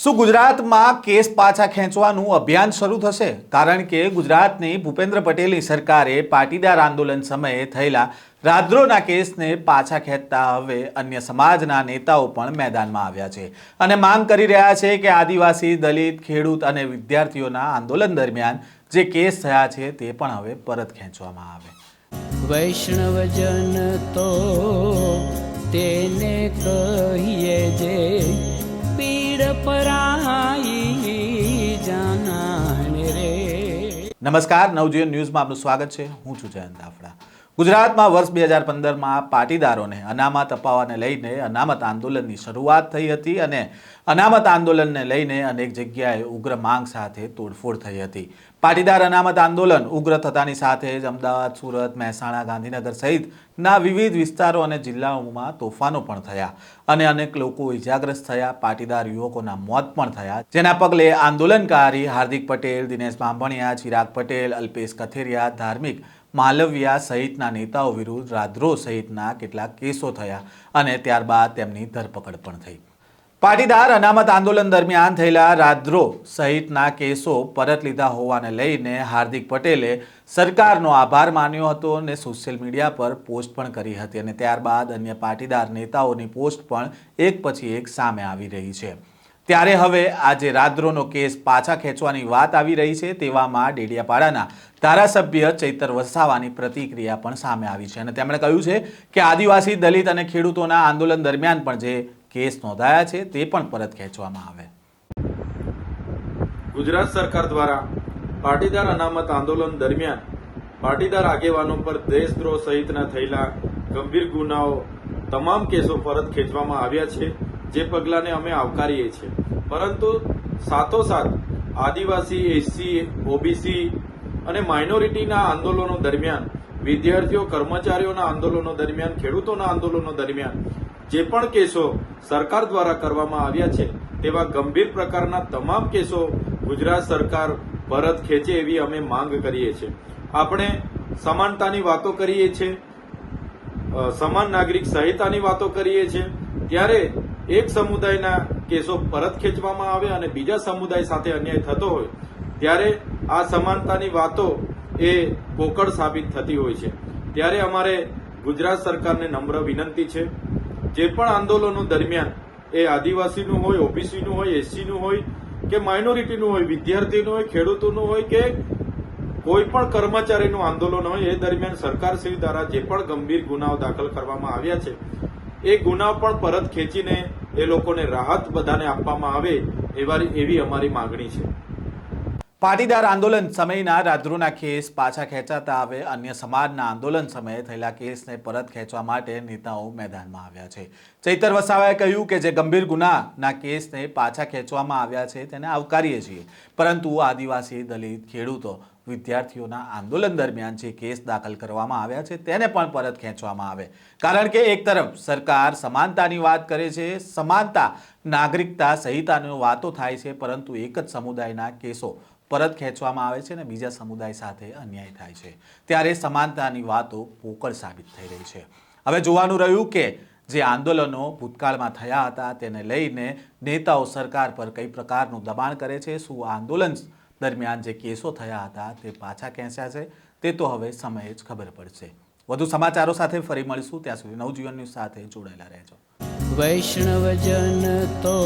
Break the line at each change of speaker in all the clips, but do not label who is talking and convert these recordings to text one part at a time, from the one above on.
શું ગુજરાતમાં કેસ પાછા ખેંચવાનું અભિયાન શરૂ થશે? કારણ કે ગુજરાતની ભૂપેન્દ્ર પટેલની સરકારે પાટીદાર આંદોલન સમયે થયેલા રાદ્રોના કેસને પાછા ખેંચતા હવે અન્ય સમાજના નેતાઓ પણ મેદાનમાં આવ્યા છે. અને માંગ કરી રહ્યા છે કે આદિવાસી, દલિત, ખેડૂત અને વિદ્યાર્થીઓના આંદોલન દરમિયાન જે કેસ થયા છે તે પણ હવે પરત ખેંચવામાં આવે.
વૈષ્ણવજન તો તેને કહીએ જે પીડ પરાઈ જાનાને રે.
નમસ્કાર નવજીવન ન્યૂઝમાં આપનું સ્વાગત છે. હું છું જયંત દાફડા ગુજરાતમાં વર્ષ બે હજાર પંદરમાં પાટીદારોને અનામત અપાવવાને લઈને અનામત આંદોલનની શરૂઆત થઈ હતી અને અનામત આંદોલનને લઈને અનેક જગ્યાએ ઉગ્ર માંગ સાથે તોડફોડ થઈ હતી. પાટીદાર અનામત આંદોલન ઉગ્ર થતાની સાથે જ અમદાવાદ, સુરત, મહેસાણા, ગાંધીનગર સહિતના વિવિધ વિસ્તારો અને જિલ્લાઓમાં તોફાનો પણ થયા અને અનેક લોકો ઇજાગ્રસ્ત થયા. પાટીદાર યુવકોના મોત પણ થયા. જેના પગલે આંદોલનકારી હાર્દિક પટેલ, દિનેશ બાંભણિયા, ચિરાગ પટેલ, અલ્પેશ કથેરિયા, ધાર્મિક માલવિયા સહિતના નેતાઓ વિરુદ્ધ રાદ્રો સહિતના કેટલાક કેસો થયા અને ત્યારબાદ તેમની ધરપકડ પણ થઈ. પાટીદાર અનામત આંદોલન દરમિયાન થયેલા રાદ્રો સહિતના કેસો પરત લીધા હોવાને લઈને હાર્દિક પટેલે સરકારનો આભાર માન્યો હતો અને સોશિયલ મીડિયા પર પોસ્ટ પણ કરી હતી અને ત્યારબાદ અન્ય પાટીદાર નેતાઓની પોસ્ટ પણ એક પછી એક સામે આવી રહી છે. ત્યારે હવે આજે રાદ્રોનો કેસ પાછા ખેંચવાની વાત આવી રહી છે તેવામાં ડેડિયાપાડાના ધારાસભ્ય ચૈતર વસાવાની પ્રતિક્રિયા પણ સામે આવી છે. અને તેમણે કહ્યું છે કે આદિવાસી દલિત અને ખેડૂતોના આંદોલન દરમિયાન પણ જે કેસ નોંધાયા છે તે પણ પરત ખેંચવામાં આવે.
ગુજરાત સરકાર દ્વારા પાટીદાર અનામત આંદોલન દરમિયાન પાટીદાર આગેવાનો પર દેશદ્રોહ સહિતના થયેલા ગંભીર ગુનાઓ તમામ કેસો પરત ખેંચવામાં આવ્યા છે. જે પગલાંને અમે આવકારીએ છીએ. પરંતુ સાથોસાથ આદિવાસી, એસસી, ઓબીસી અને માઇનોરિટીના આંદોલનો દરમિયાન, વિદ્યાર્થીઓ, કર્મચારીઓના આંદોલનો દરમિયાન, ખેડૂતોના આંદોલનો દરમિયાન જે પણ કેસો સરકાર દ્વારા કરવામાં આવ્યા છે, તેવા ગંભીર પ્રકારના તમામ કેસો ગુજરાત સરકાર પરત ખેંચે એવી અમે માંગ કરીએ છીએ. આપણે સમાનતાની વાતો કરીએ છીએ સમાન નાગરિક સંહિતાની વાતો કરીએ છીએ, ત્યારે એક સમુદાયના કેસો પરત ખેંચવામાં આવે અને બીજા સમુદાય સાથે અન્યાય થતો હોય, ત્યારે આ સમાનતાની વાતો એ પોકળ સાબિત થતી હોય છે. ત્યારે અમારે ગુજરાત સરકારને નમ્ર વિનંતી છે. જે પણ આંદોલનો દરમિયાન એ આદિવાસીનું હોય, ઓબીસીનું હોય, એસસીનું હોય, કે માઇનોરિટીનું હોય, વિદ્યાર્થીનું હોય, ખેડૂતોનું હોય, કે કોઈ પણ કર્મચારીનું આંદોલન હોય, એ દરમિયાન સરકારશ્રી દ્વારા જે પણ ગંભીર ગુનાઓ દાખલ કરવામાં આવ્યા છે, એ ગુના પણ પરત ખેંચીને એ લોકોને રાહત બધાને આપવામાં આવે એવા એવી અમારી માગણી છે.
પાટીદાર આંદોલન સમયના રાદ્રોના કેસ પાછા ખેંચાતા હવે અન્ય સમાજના આંદોલન સમયે થયેલા કેસને પરત ખેંચવા માટે નેતાઓ મેદાનમાં આવ્યા છે. ચૈતર વસાવાએ કહ્યું કે જે ગંભીર ગુનાના કેસને પાછા ખેંચવામાં આવ્યા છે તેને આવકારીએ છીએ. પરંતુ આદિવાસી દલિત ખેડૂતો વિદ્યાર્થીઓના આંદોલન દરમિયાન જે કેસ દાખલ કરવામાં આવ્યા છે, તેને પણ પરત ખેંચવામાં આવે. કારણ કે એક તરફ સરકાર સમાનતાની વાત કરે છે, સમાનતા, નાગરિકતા સહિતાની વાતો થાય છે, પરંતુ એક જ સમુદાયના કેસો પરત ખેંચવામાં આવે છે અને બીજા સમુદાય સાથે અન્યાય થાય છે. ત્યારે સમાનતાની વાતો પોકળ સાબિત થઈ રહી છે. હવે જોવાનું રહ્યું કે જે આંદોલનો ભૂતકાળમાં થયા હતા, તેને લઈને નેતાઓ સરકાર પર કઈ પ્રકારનું દબાણ કરે છે, શું આંદોલન દરમિયાન જે કેસો થયા હતા તે પાછા ખેંચ્યા છે. તે તો હવે સમયે જ ખબર પડશે. વધુ સમાચારો સાથે ફરી મળીશું. ત્યાં સુધી નવજીવન ન્યૂઝ સાથે જોડાયેલા રહેજો.
વૈષ્ણવજન તો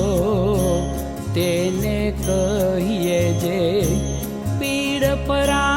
તેને કહીએ જે પીડ પરાઈ